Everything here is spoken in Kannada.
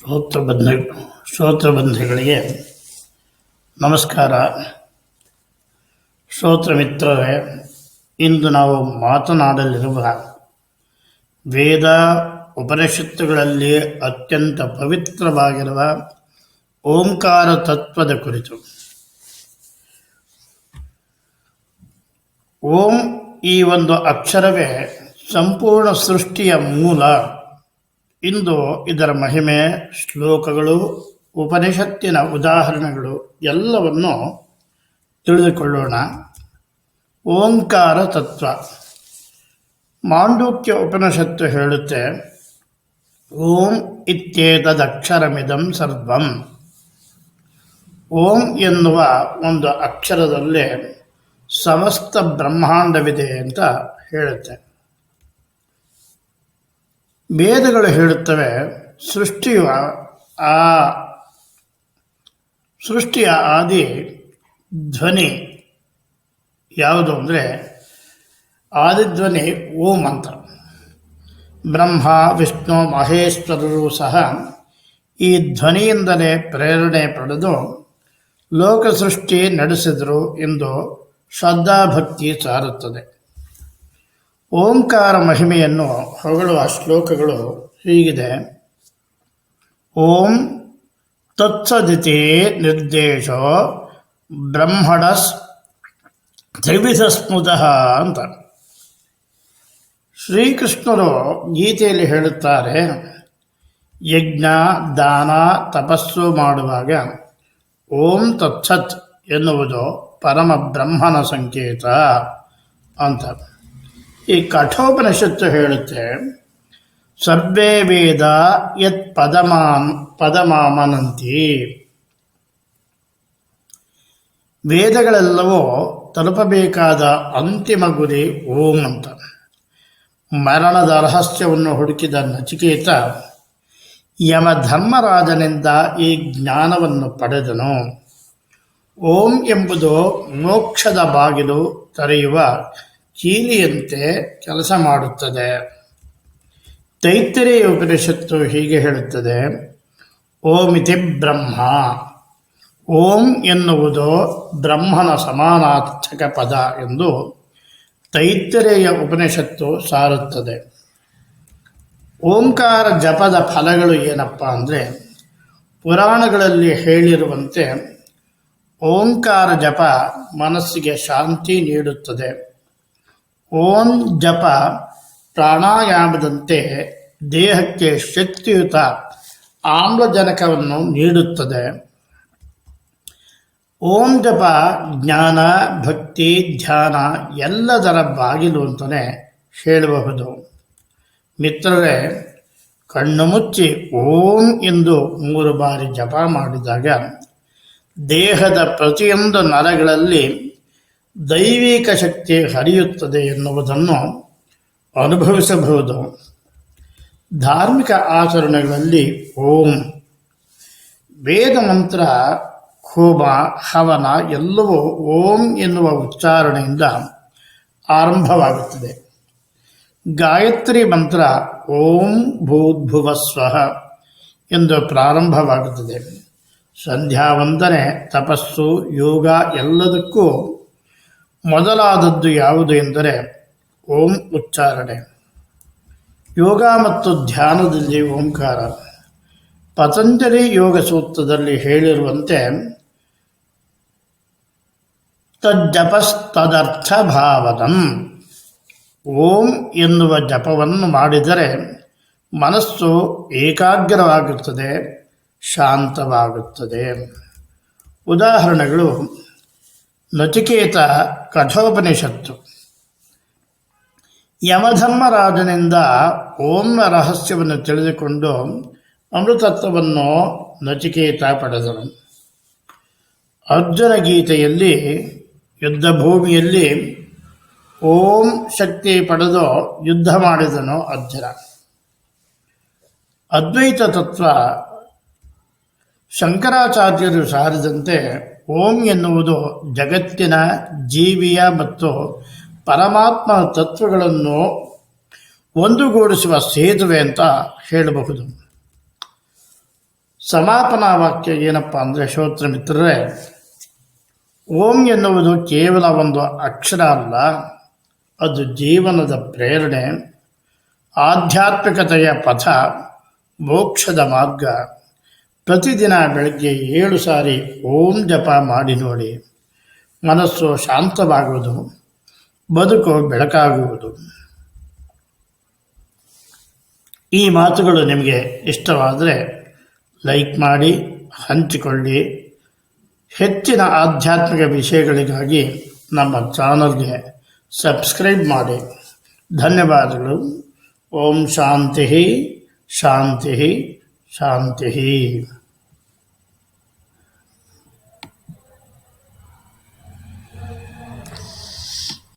ಶ್ರೋತ್ರ ಬಂಧ ಶ್ರೋತ್ರ ಬಂಧುಗಳಿಗೆ ನಮಸ್ಕಾರ. ಶ್ರೋತ್ರ ಮಿತ್ರರೇ, ಇಂದು ನಾವು ಮಾತನಾಡಲಿರುವ ವೇದ ಉಪನಿಷತ್ತುಗಳಲ್ಲಿ ಅತ್ಯಂತ ಪವಿತ್ರವಾಗಿರುವ ಓಂಕಾರ ತತ್ವದ ಕುರಿತು. ಓಂ ಈ ಒಂದು ಅಕ್ಷರವೇ ಸಂಪೂರ್ಣ ಸೃಷ್ಟಿಯ ಮೂಲ. ಇಂದು ಇದರ ಮಹಿಮೆ, ಶ್ಲೋಕಗಳು, ಉಪನಿಷತ್ತಿನ ಉದಾಹರಣೆಗಳು ಎಲ್ಲವನ್ನು ತಿಳಿದುಕೊಳ್ಳೋಣ. ಓಂಕಾರ ತತ್ವ. ಮಾಂಡೂಕ್ಯ ಉಪನಿಷತ್ತು ಹೇಳುತ್ತೆ, ಓಂ ಇತ್ಯೇತದಕ್ಷರಮಿದಂ ಸರ್ವಂ. ಓಂ ಎನ್ನುವ ಒಂದು ಅಕ್ಷರದಲ್ಲೇ ಸಮಸ್ತ ಬ್ರಹ್ಮಾಂಡವಿದೆ ಅಂತ ಹೇಳುತ್ತೆ. ವೇದಗಳು ಹೇಳುತ್ತವೆ, ಸೃಷ್ಟಿಯು ಆ ಸೃಷ್ಟಿಯ ಆದಿ ಧ್ವನಿ ಯಾವುದು ಅಂದರೆ ಆದಿಧ್ವನಿ ಓಂ ಅಂತ. ಬ್ರಹ್ಮ, ವಿಷ್ಣು ಮಹೇಶ್ವರರು ಸಹ ಈ ಧ್ವನಿಯಿಂದಲೇ ಪ್ರೇರಣೆ ಪಡೆದು ಲೋಕ ಸೃಷ್ಟಿ ನಡೆಸಿದರು ಎಂದು ಶ್ರದ್ಧಾಭಕ್ತಿ ಸಾರುತ್ತದೆ. ಓಂಕಾರ ಮಹಿಮೆಯನ್ನು ಹೊಗಳುವ ಶ್ಲೋಕಗಳು ಹೀಗಿದೆ. ಓಂ ತತ್ಸದಿತಿ ನಿರ್ದೇಶೋ ಬ್ರಹ್ಮಣಸ್ ತ್ರಿವಿಧ ಸ್ಮೃತ ಅಂತ. ಶ್ರೀಕೃಷ್ಣರು ಗೀತೆಯಲ್ಲಿ ಹೇಳುತ್ತಾರೆ, ಯಜ್ಞ, ದಾನ, ತಪಸ್ಸು ಮಾಡುವಾಗ ಓಂ ತತ್ಸತ್ ಎನ್ನುವುದು ಪರಮ ಬ್ರಹ್ಮನ ಸಂಕೇತ ಅಂತ. ಈ ಕಠೋಪನಿಷತ್ತು ಹೇಳುತ್ತೆ, ಸರ್ವೇ ವೇದ ಯತ್ ಪದಮಾನ್ ಪದಮಾಮನಂತಿ. ವೇದಗಳೆಲ್ಲವೂ ತಲುಪಬೇಕಾದ ಅಂತಿಮ ಗುರಿ ಓಂ ಅಂತ. ಮರಣದ ರಹಸ್ಯವನ್ನು ಹುಡುಕಿದ ನಚಿಕೇತ ಯಮಧರ್ಮರಾಜನಿಂದ ಈ ಜ್ಞಾನವನ್ನು ಪಡೆದನು. ಓಂ ಎಂಬುದು ಮೋಕ್ಷದ ಬಾಗಿಲು ತೆರೆಯುವ ಕೀಲಿಯಂತೆ ಕೆಲಸ ಮಾಡುತ್ತದೆ. ತೈತ್ತರಿಯ ಉಪನಿಷತ್ತು ಹೀಗೆ ಹೇಳುತ್ತದೆ. ಓಮಿತಿ ಬ್ರಹ್ಮ. ಓಂ ಎನ್ನುವುದು ಬ್ರಹ್ಮನ ಸಮಾನಾರ್ಥಕ ಪದ ಎಂದು ತೈತ್ತರೆಯ ಉಪನಿಷತ್ತು ಸಾರುತ್ತದೆ. ಓಂಕಾರ ಜಪದ ಫಲಗಳು ಏನಪ್ಪ ಅಂದರೆ ಪುರಾಣಗಳಲ್ಲಿ ಹೇಳಿರುವಂತೆ ಓಂಕಾರ ಜಪ ಮನಸ್ಸಿಗೆ ಶಾಂತಿ ನೀಡುತ್ತದೆ. ಓಂ ಜಪ ಪ್ರಾಣಾಯಾಮದಂತೆ ದೇಹಕ್ಕೆ ಶಕ್ತಿಯುತ ಆಮ್ಲಜನಕವನ್ನು ನೀಡುತ್ತದೆ. ಓಂ ಜಪ ಜ್ಞಾನ, ಭಕ್ತಿ, ಧ್ಯಾನ ಎಲ್ಲದರ ಬಾಗಿಲು ಅಂತಲೇ ಹೇಳಬಹುದು. ಮಿತ್ರರೇ, ಕಣ್ಣು ಮುಚ್ಚಿ ಓಂ ಎಂದು ಮೂರು ಬಾರಿ ಜಪ ಮಾಡಿದಾಗ ದೇಹದ ಪ್ರತಿಯೊಂದು ನರಗಳಲ್ಲಿ ದೈವಿಕ ಶಕ್ತಿ ಹರಿಯುತ್ತದೆ ಎನ್ನುವುದನ್ನು ಅನುಭವಿಸಬಹುದು. ಧಾರ್ಮಿಕ ಆಚರಣೆಗಳಲ್ಲಿ ಓಂ, ವೇದ ಮಂತ್ರ ಹೋಮ ಹವನ ಎಲ್ಲವೂ ಓಂ ಎನ್ನುವ ಉಚ್ಚಾರಣೆಯಿಂದ ಆರಂಭವಾಗುತ್ತದೆ. ಗಾಯತ್ರಿ ಮಂತ್ರ ಓಂ ಭೂದ್ಭುವಸ್ವಹ ಎಂದು ಪ್ರಾರಂಭವಾಗುತ್ತದೆ. ಸಂಧ್ಯಾ ವಂದನೆ, ತಪಸ್ಸು, ಯೋಗ ಎಲ್ಲದಕ್ಕೂ ಮೊದಲಾದದ್ದು ಯಾವುದು ಎಂದರೆ ಓಂ ಉಚ್ಚಾರಣೆ. ಯೋಗ ಮತ್ತು ಧ್ಯಾನದಲ್ಲಿ ಓಂಕಾರ. ಪತಂಜಲಿ ಯೋಗ ಸೂತ್ರದಲ್ಲಿ ಹೇಳಿರುವಂತೆ ತಜ್ಜಪಸ್ತದರ್ಥ ಭಾವನಂ ಓಂ ಎನ್ನುವ ಜಪವನ್ನು ಮಾಡಿದರೆ ಮನಸ್ಸು ಏಕಾಗ್ರವಾಗುತ್ತದೆ, ಶಾಂತವಾಗುತ್ತದೆ. ಉದಾಹರಣೆಗಳು ನಚಿಕೇತ ಕಠೋಪನಿಷತ್ತು ಯಮಧರ್ಮರಾಜನಿಂದ ಓಂನ ರಹಸ್ಯವನ್ನು ತಿಳಿದುಕೊಂಡು ಅಮೃತತ್ವವನ್ನು ನಚಿಕೇತ ಪಡೆದನು. ಅರ್ಜುನ ಗೀತೆಯಲ್ಲಿ, ಯುದ್ಧ ಭೂಮಿಯಲ್ಲಿ ಓಂ ಶಕ್ತಿ ಪಡೆದು ಯುದ್ಧ ಮಾಡಿದನು ಅರ್ಜುನ. ಅದ್ವೈತ ತತ್ವ ಶಂಕರಾಚಾರ್ಯರು ಸಾರಿದಂತೆ ಓಂ ಎನ್ನುವುದು ಜಗತ್ತಿನ ಜೀವಿಯ ಮತ್ತು ಪರಮಾತ್ಮ ತತ್ವಗಳನ್ನು ಒಂದುಗೂಡಿಸುವ ಸೇತುವೆ ಅಂತ ಹೇಳಬಹುದು. ಸಮಾಪನಾ ವಾಕ್ಯ ಏನಪ್ಪ ಅಂದರೆ ಶ್ರೋತ್ರ ಮಿತ್ರರೇ, ಓಂ ಎನ್ನುವುದು ಕೇವಲ ಒಂದು ಅಕ್ಷರ ಅಲ್ಲ, ಅದು ಜೀವನದ ಪ್ರೇರಣೆ, ಆಧ್ಯಾತ್ಮಿಕತೆಯ ಪಥ, ಮೋಕ್ಷದ ಮಾರ್ಗ. ಪ್ರತಿದಿನ ಬೆಳಗ್ಗೆ ಏಳು ಸಾರಿ ಓಂ ಜಪ ಮಾಡಿ ನೋಡಿ. ಮನಸ್ಸು ಶಾಂತವಾಗುವುದು, ಬದುಕು ಬೆಳಕಾಗುವುದು. ಈ ಮಾತುಗಳು ನಿಮಗೆ ಇಷ್ಟವಾದರೆ ಲೈಕ್ ಮಾಡಿ, ಹಂಚಿಕೊಳ್ಳಿ. ಹೆಚ್ಚಿನ ಆಧ್ಯಾತ್ಮಿಕ ವಿಷಯಗಳಿಗಾಗಿ ನಮ್ಮ ಚಾನಲ್ಗೆ ಸಬ್ಸ್ಕ್ರೈಬ್ ಮಾಡಿ. ಧನ್ಯವಾದಗಳು. ಓಂ ಶಾಂತಿ ಶಾಂತಿ ಶಾಂತಿ